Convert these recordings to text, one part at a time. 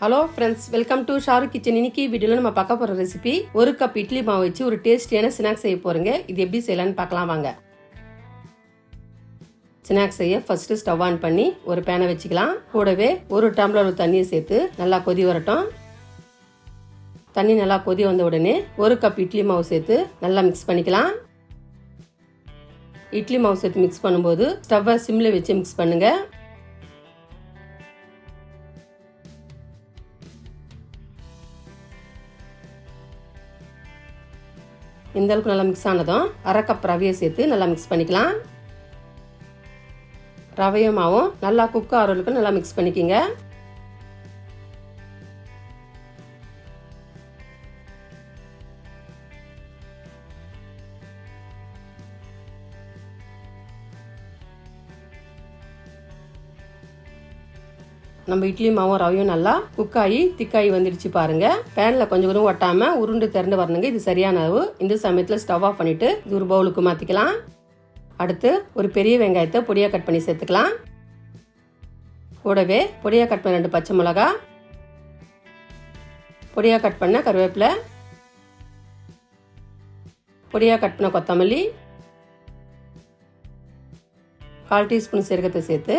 Hello friends welcome to Sharu kitchen இன்னைக்கு வீடியோவில் நம்ம பார்க்க போகிற ரெசிபி ஒரு கப் இட்லி மாவு வச்சு ஒரு டேஸ்டியான ஸ்நாக்ஸ் செய்ய போகிறேங்க இது எப்படி செய்யலாம்னு பார்க்கலாம் வாங்க. ஸ்நாக்ஸ் செய்ய ஃபர்ஸ்ட் ஸ்டவ் ஆன் பண்ணி ஒரு பேனை வச்சுக்கலாம். கூடவே ஒரு டம்ளர் தண்ணியை சேர்த்து நல்லா கொதி வரட்டும். தண்ணி நல்லா கொதி வந்த உடனே ஒரு கப் இட்லி மாவு சேர்த்து நல்லா மிக்ஸ் பண்ணிக்கலாம். இட்லி மாவு சேர்த்து மிக்ஸ் பண்ணும்போது ஸ்டவ்வை சிம்மில் வச்சு மிக்ஸ் பண்ணுங்கள் இந்த அளவுக்கு நல்லா மிக்ஸ் ஆனதும் அரை கப் ரவையை சேர்த்து நல்லா மிக்ஸ் பண்ணிக்கலாம். ரவையும் மாவும் நல்லா குக் ஆகிறதுக்கு நல்லா மிக்ஸ் பண்ணிக்கிங்க. நம்ம இட்லி மாவும் ரவையும் நல்லா குக்காகி திக்காகி வந்துடுச்சு பாருங்க. பேனில் கொஞ்சம் கொஞ்சம் ஒட்டாம உருண்டு திறந்து வரணுங்க. இது சரியான அளவு. இந்த சமயத்தில் ஸ்டவ் ஆஃப் பண்ணிட்டு இது ஒரு பவுலுக்கு மாற்றிக்கலாம் அடுத்து ஒரு பெரிய வெங்காயத்தை பொடியாக கட் பண்ணி சேர்த்துக்கலாம். கூடவே பொடியாக கட் பண்ண ரெண்டு பச்சை மிளகா பொடியாக கட் பண்ண கருவேப்பிலை பொடியாக கட் பண்ண கொத்தமல்லி கால் டீஸ்பூன் சீரகத்தை சேர்த்து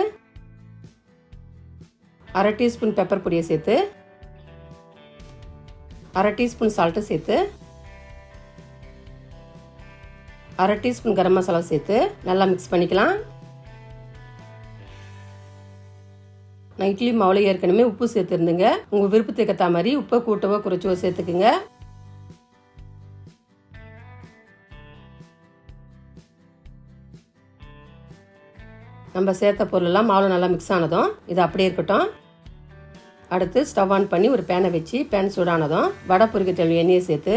அரை டீஸ்பூன் பெப்பர் பொடியை சேர்த்து அரை டீஸ்பூன் சால்ட்டை சேர்த்து அரை டீஸ்பூன் கரம் மசாலா சேர்த்து நல்லா மிக்ஸ் பண்ணிக்கலாம். நான் இட்லி மாவுல ஏற்கனவே உப்பு சேர்த்துருந்துங்க. உங்கள் விருப்பத்துக்கு ஏற்ற மாதிரி உப்பை கூட்டவோ குறைச்சவோ சேர்த்துக்குங்க. நம்ம சேர்த்த பொருளெல்லாம் மாவில் நல்லா மிக்ஸ் ஆனதும் இது அப்படியே இருக்கட்டும். அடுத்து ஸ்டவ் ஆன் பண்ணி ஒரு பேனை வச்சு பேன் சூடானதும் வடை பொறுக்க தேவை எண்ணெயை சேர்த்து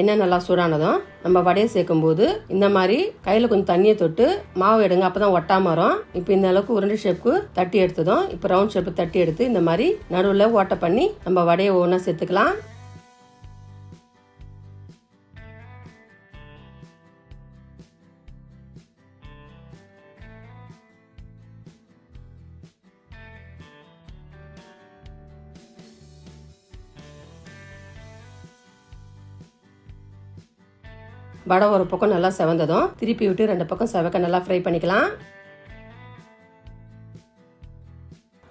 எண்ணெய் நல்லா சூடானதும் நம்ம வடையை சேர்க்கும் போது இந்த மாதிரி கையில் கொஞ்சம் தண்ணியை தொட்டு மாவு எடுங்க அப்போ தான் ஒட்டாம வரும் இப்போ இந்த அளவுக்கு உருண்டை ஷேப்புக்கு தட்டி எடுத்ததும் இப்போ ரவுண்ட் ஷேப்பு தட்டி எடுத்து இந்த மாதிரி நடுவில் ஓட்டை பண்ணி நம்ம வடையை ஒவ்வொன்றா சேர்த்துக்கலாம். வடை ஒரு பக்கம் நல்லா செவந்ததும் திருப்பி விட்டு ரெண்டு பக்கம் செவக்க நல்லா ஃப்ரை பண்ணிக்கலாம்.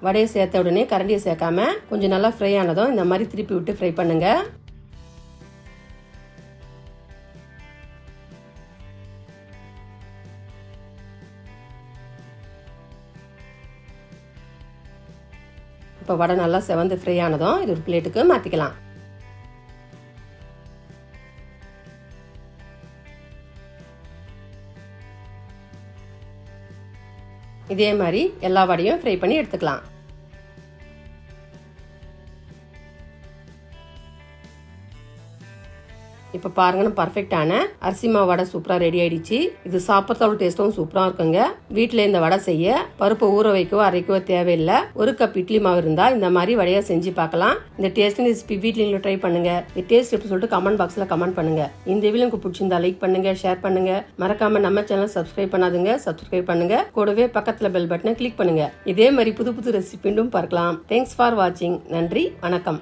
வடையை சேர்த்த உடனே கரண்டியை சேர்க்காம கொஞ்சம் நல்லா ஃப்ரை ஆனதும் இந்த மாதிரி திருப்பி விட்டு ஃப்ரை பண்ணுங்க. இப்போ வடை நல்லா செவந்து ஃப்ரை ஆனதும் இது ஒரு பிளேட்டுக்கு மாற்றிக்கலாம் இதே மாதிரி எல்லா வடையும் ஃப்ரை பண்ணி எடுத்துக்கலாம். இப்போ பாருங்கன்னு பர்ஃபெக்டான அரிசி மாவு வடை சூப்பராக ரெடி ஆயிடுச்சு. இது சாப்பிட்றதோட டேஸ்ட்டும் சூப்பராக இருக்குங்க. வீட்டில் இந்த வடை செய்ய பருப்பை ஊற வைக்கவோ அரைக்கவோ தேவையில்லை. ஒரு கப் இட்லி மாவு இருந்தால் இந்த மாதிரி வடையாக செஞ்சு பார்க்கலாம் இந்த டேஸ்ட் ரெசிபி வீட்டில் ட்ரை பண்ணுங்க. இந்த டேஸ்ட் எப்படி சொல்லிட்டு கமெண்ட் பாக்ஸில் கமெண்ட் பண்ணுங்க. இந்த வீடியோ உங்களுக்கு பிடிச்சிருந்தா லைக் பண்ணுங்க ஷேர் பண்ணுங்க. மறக்காம நம்ம சேனல் சப்ஸ்கிரைப் பண்ணாதுங்க. சப்ஸ்கிரைப் பண்ணுங்க. கூடவே பக்கத்தில் பெல் பட்டனை கிளிக் பண்ணுங்க. இதே மாதிரி புது புது ரெசிபி மீண்டும் பார்க்கலாம். தேங்க்ஸ் ஃபார் வாட்சிங் நன்றி வணக்கம்.